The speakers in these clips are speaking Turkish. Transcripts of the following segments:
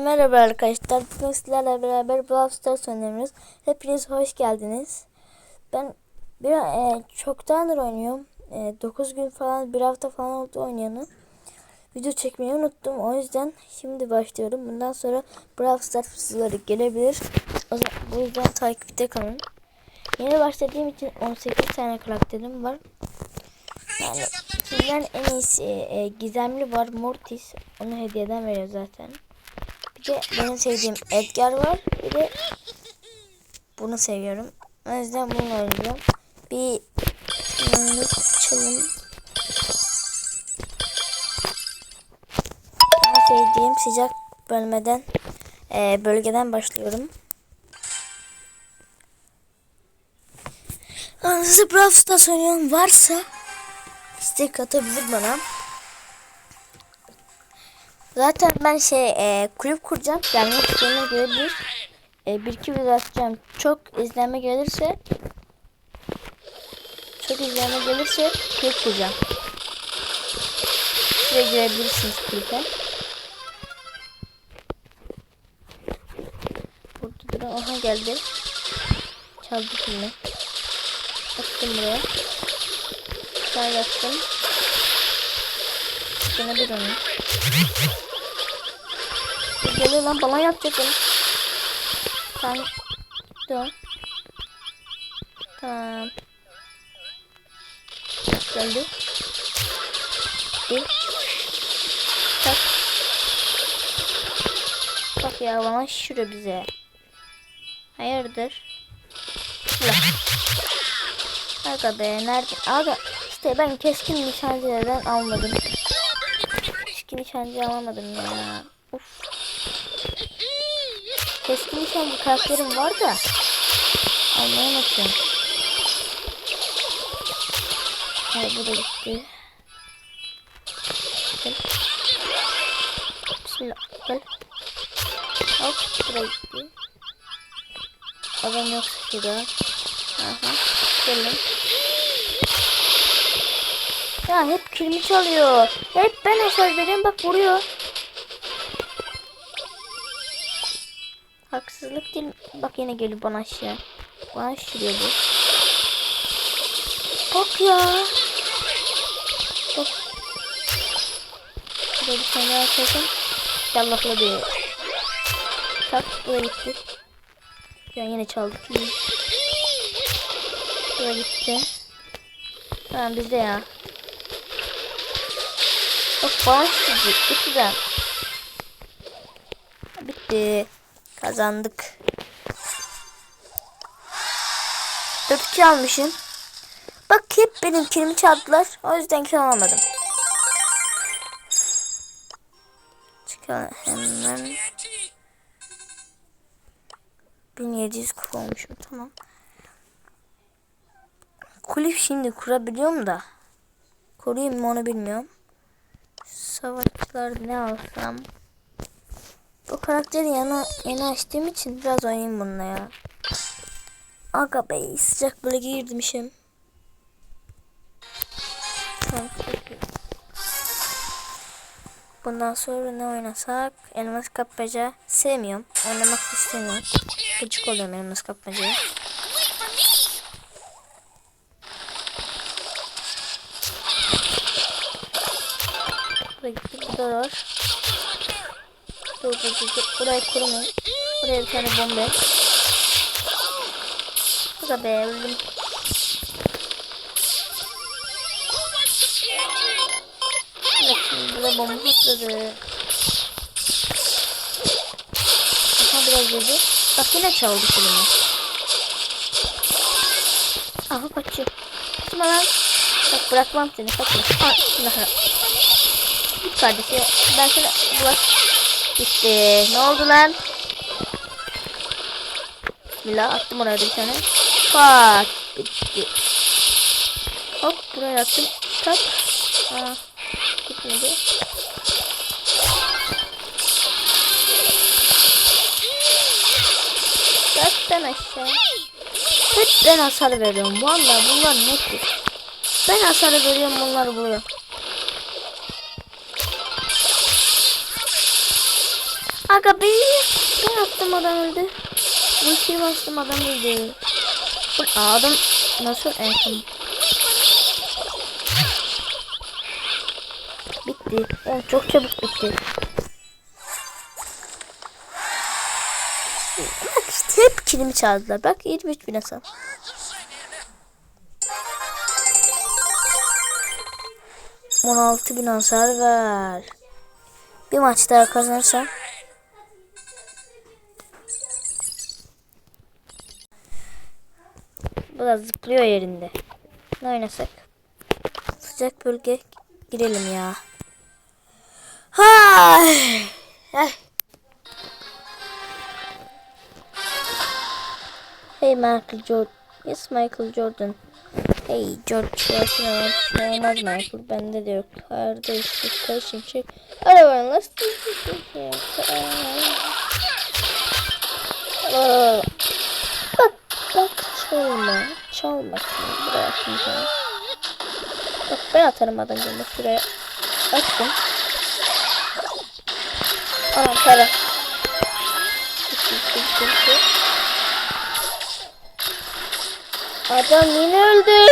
Merhaba arkadaşlar. Bugün sizlerle beraber Brawl Stars oynuyoruz. Hepiniz hoş geldiniz. Ben bir e, çoktandır oynuyorum. E, 9 gün falan, bir hafta falan oldu oynayanı. Video çekmeyi unuttum. O yüzden şimdi başlıyorum. Bundan sonra Brawl Stars sizlere gelebilir. O zaman, bu yüzden takipte kalın. Yeni başladığım için 18 tane karakterim var. Yani sizden en iyisi e, gizemli var Mortis. Onu hediyeden veriyor zaten. De benim sevdiğim Edgar var. Bir de bunu seviyorum. O yüzden bunu oynayacağım. Bir minut çalım. En sevdiğim sıcak bölmeden e, bölgeden başlıyorum. Anınızı Brawl Stars oynayan varsa istek atabilir bana. Zaten ben şey e, kulüp kuracağım. Gelmek isteyenler gelebilir. E, bir iki video atacağım. Çok izlenme gelirse çok izlenme gelirse kulüp kuracağım. Şuraya girebilirsiniz kulüpe. Burada duran aha geldi. Çaldı filmi. Attım buraya. Sağ yaptım. Bir onu. Geliyor lan bana yapacak. Sen dur. Tamam. Geldi. Bir. Tak. Bak ya bana şuraya bize. Hayırdır? Ulan. Aga be nerede? Aga işte ben keskin nişancılardan almadım. Keskin nişancı alamadım ya. Of. Keskin nişancı karakterim var da. Unutuyorum. Evet bu da gitti. Gel. Bismillah. Gel. Hop bu da gitti. Adam yok şurada. Aha. Gelin. Ya hep kilimi çalıyor. Hep ben mesaj veriyorum bak vuruyor. Haksızlık değil. Bak yine geliyor bana aşağı. Bana aşırıyor bu. Bak ya. Bak. Şurada bir tane daha çekin. Yallakladı. Tak buraya gitti. Ya yine çaldık. Buraya gitti. Tamam bizde ya. Bak bana çıktı. Bitti Bitti. Kazandık. 4 almışım. Bak hep benim kilimi çaldılar. O yüzden kill alamadım. Çıkalım hemen. 1700 kupa tamam. Kulüp şimdi kurabiliyorum da. Koruyayım mı onu bilmiyorum. Savaşçılar ne alsam. Bu karakteri yana, yeni açtığım için biraz oynayayım bununla ya. Aga be sıcak böyle girmişim. Bundan sonra ne oynasak? Elmas kapmaca sevmiyorum. Oynamak istemiyorum. Gıcık oluyorum elmas kapmacaya. Var. Dur dur dur. dur. Burayı kurumayın. Buraya bir tane bomba. Bu da be öldüm. Bak şimdi burada bomba patladı. Aha biraz yedi. Bak yine çaldı filmi. Aha kaçıyor. Kaçma lan. Bak bırakmam seni kaçma. Aa, kardeşim. Ben sana bulaş. Gitti. Ne oldu lan? Bismillah attım oraya bir tane. Pat. Bitti. Hop buraya attım. Tak. Aa, gitmedi. Zaten aşağı. Hep ben hasar veriyorum. Vallahi bunlar nedir? Ben hasar veriyorum bunlar vuruyor. Aga ben, ben attım adam öldü. Bu şey bastım adam öldü. Bu- adam nasıl en son? Bitti. Oh, çok çabuk bitti. Bak işte hep kilimi çaldılar. Bak 23 bin hasar. On altı bin hasar ver. Bir maç daha kazanırsam. Da zıplıyor yerinde. Ne oynasak? Sıcak bölge girelim ya. Hay. Ay. Hey Michael Jordan. Yes Michael Jordan. Hey George Washington olmaz Michael. Bende de yok. Kardeşlik karışım şey. Arabanın lastiği. Aa. Bak bak çalma. Çalma. Buraya atayım sana. Bak ben atarım adam gibi. Şuraya attım. Anam para. Adam yine öldü.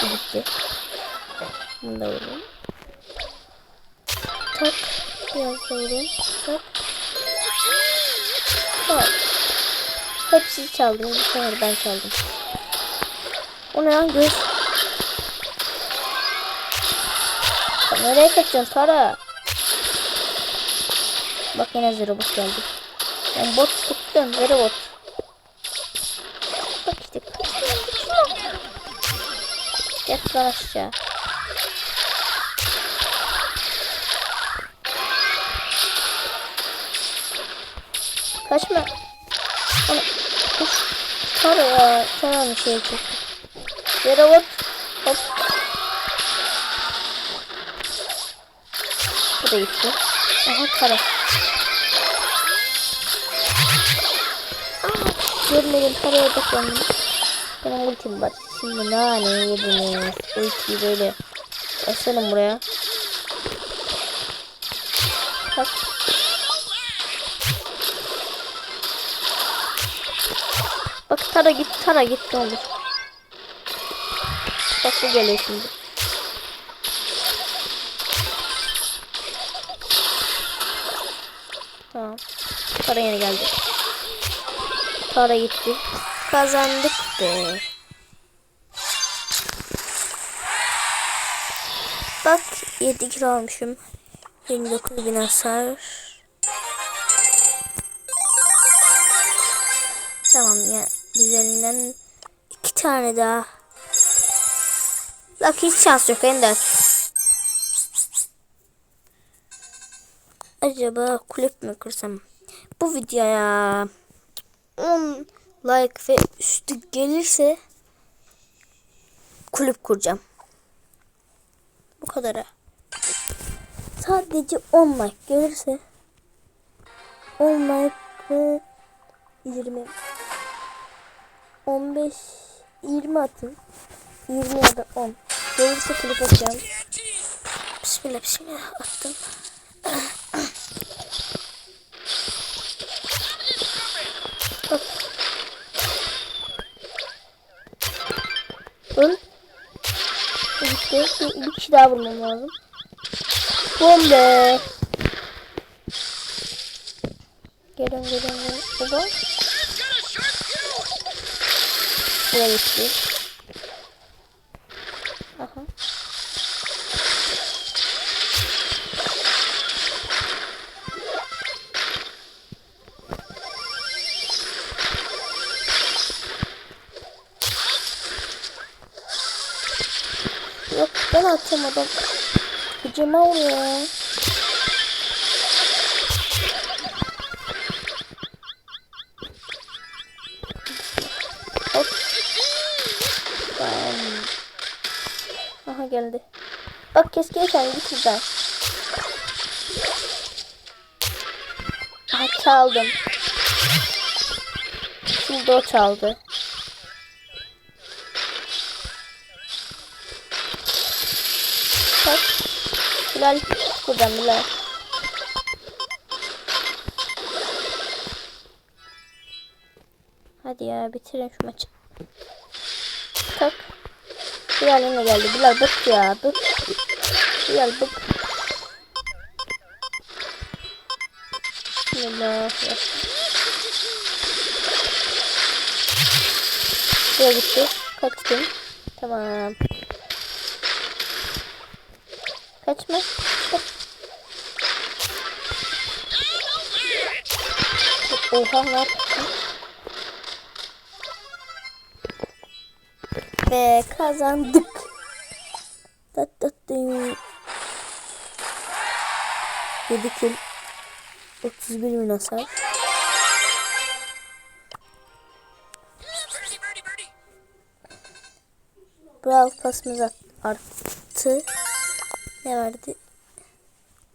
Gitti. Bunu da vurayım. Vurayım. Tak. Tak. Hepsini çaldım. Bu sefer ben çaldım. O ne lan göz? Nereye kaçıyorsun Tara? Bak yine zero bot geldi. Ben bot tuttum. Zero bot. Bak işte. Lan aşağı. Kaçma. Ana. Uf. Tara ya. Tara bir şey çekti. Zero bot. Hop. Bu da gitti. Aha para. Görmedim paraya odaklandım. Benim ultim var. Şimdi nane yediniz. Ultiyi böyle basalım buraya. Bak. Tara git tara git ne olur. Bak bu geliyor şimdi. Tamam. Para yine geldi. Para gitti. Kazandık be. Bak 7 kilo almışım. 29 bin hasar. Güzelinden iki tane daha. Bak hiç şans yok Ender. Acaba kulüp mü kursam? Bu videoya 10 like ve üstü gelirse kulüp kuracağım. Bu kadar. Sadece 10 like gelirse 10 like ve 20 15 20 atın. 20 ya da 10. Gelirse kulüp atacağım. Bismillah bismillah attım. Bak. Öl. Gitti. Bir, bir kişi daha vurmam lazım. Bombe. Gelin gelin gelin. Baba. Gitti. Aha. Yok ben atamadım. Gıcıma oluyor. Bak keşke yaşan git buradan. Aha çaldım. Şimdi o çaldı. Tak. Bilal buradan Bilal. Hadi ya bitirin şu maçı. Tak. Bilal yine geldi. Bilal bık ya bık. Bilal bık. Bismillah. Buraya gitti. Kaçtım. Tamam. Kaçma. Kaç. Oha ne yaptın? Ve kazandık. 7 kill. 31 bin hasar. Brawl pasımız arttı. Ne verdi?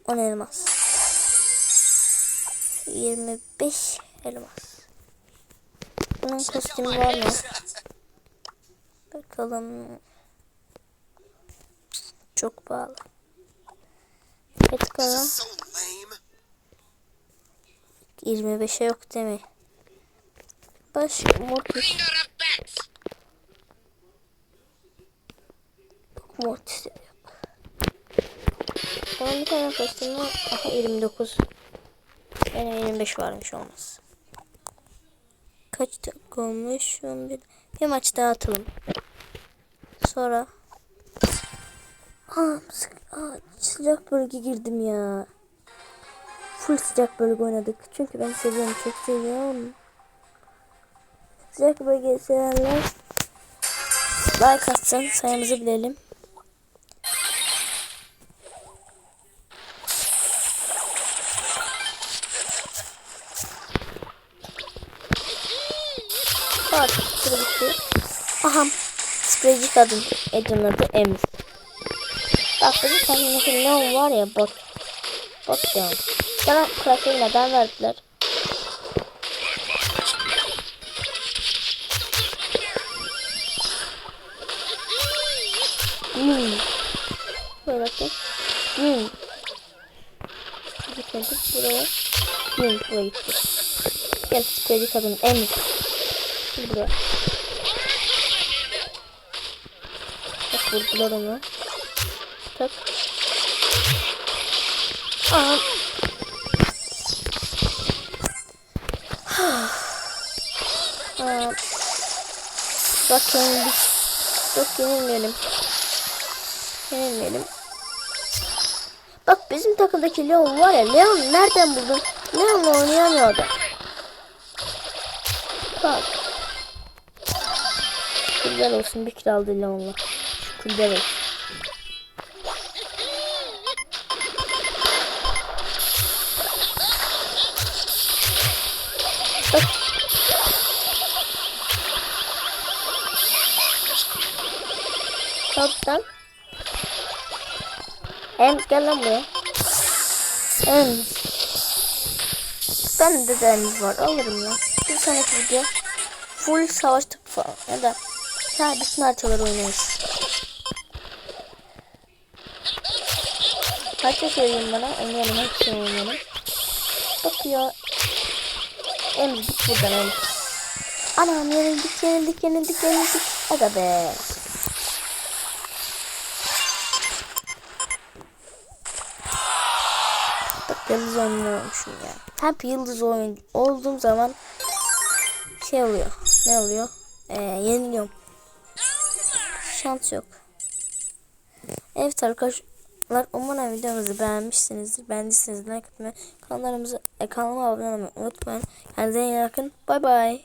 10 elmas. 25 elmas. Bunun kostümü var mı? Bakalım. Çok pahalı. So lame. 25'e yok değil mi? Başka Mortis. Mortis yok. Onun bir tane kostümü. Aha 29. Benim 25 varmış olmaz. Kaç dakika olmuş? 11. Bir maç daha atalım. Sonra Aa, sıcak bölge girdim ya. Full sıcak bölge oynadık. Çünkü ben seviyorum. Çok seviyorum. Sıcak bölgeyi sevenler like atsın. Sayımızı bilelim. Bak. Aha, spreyci kadın. Edin adı Emir. Bak benim kendimdeki neon var ya bot. Bot neon. Bana karakteri neden verdiler? Hmm. Böyle bakayım. Hmm. Gitmedik buraya. Hmm, buraya gitti. Gel spreyci kadın. Gel buraya. Bak vurdular onu. Tak. Aa. Aa. Bak yenildik. Yok yenilmeyelim. Yenilmeyelim. Bak bizim takımdaki Leon var ya Leon nereden buldun? Leon oynayamıyordu. Bak. Şükürler olsun bir kill aldı Leon'la. Şükürler olsun. Toptan. Em gel lan buraya. Em. Ben de deniz var alırım ya. Bir sonraki video full savaş topu falan ya da ha bütün haritaları oynarız. Harita söyleyeyim bana oynayalım hepsini oynayalım. Bak ya. Em git buradan em. Anam yenildik yenildik yenildik yenildik. Aga be. Yıldız oynuyormuşum ya. Hep yıldız oyun olduğum zaman şey oluyor. Ne oluyor? Ee, yeniliyorum. Şans yok. Evet arkadaşlar umarım videomuzu beğenmişsinizdir. Beğendiyseniz like atmayı, kanallarımıza, e, kanalıma abone olmayı unutmayın. Kendinize iyi bakın. Bay bay.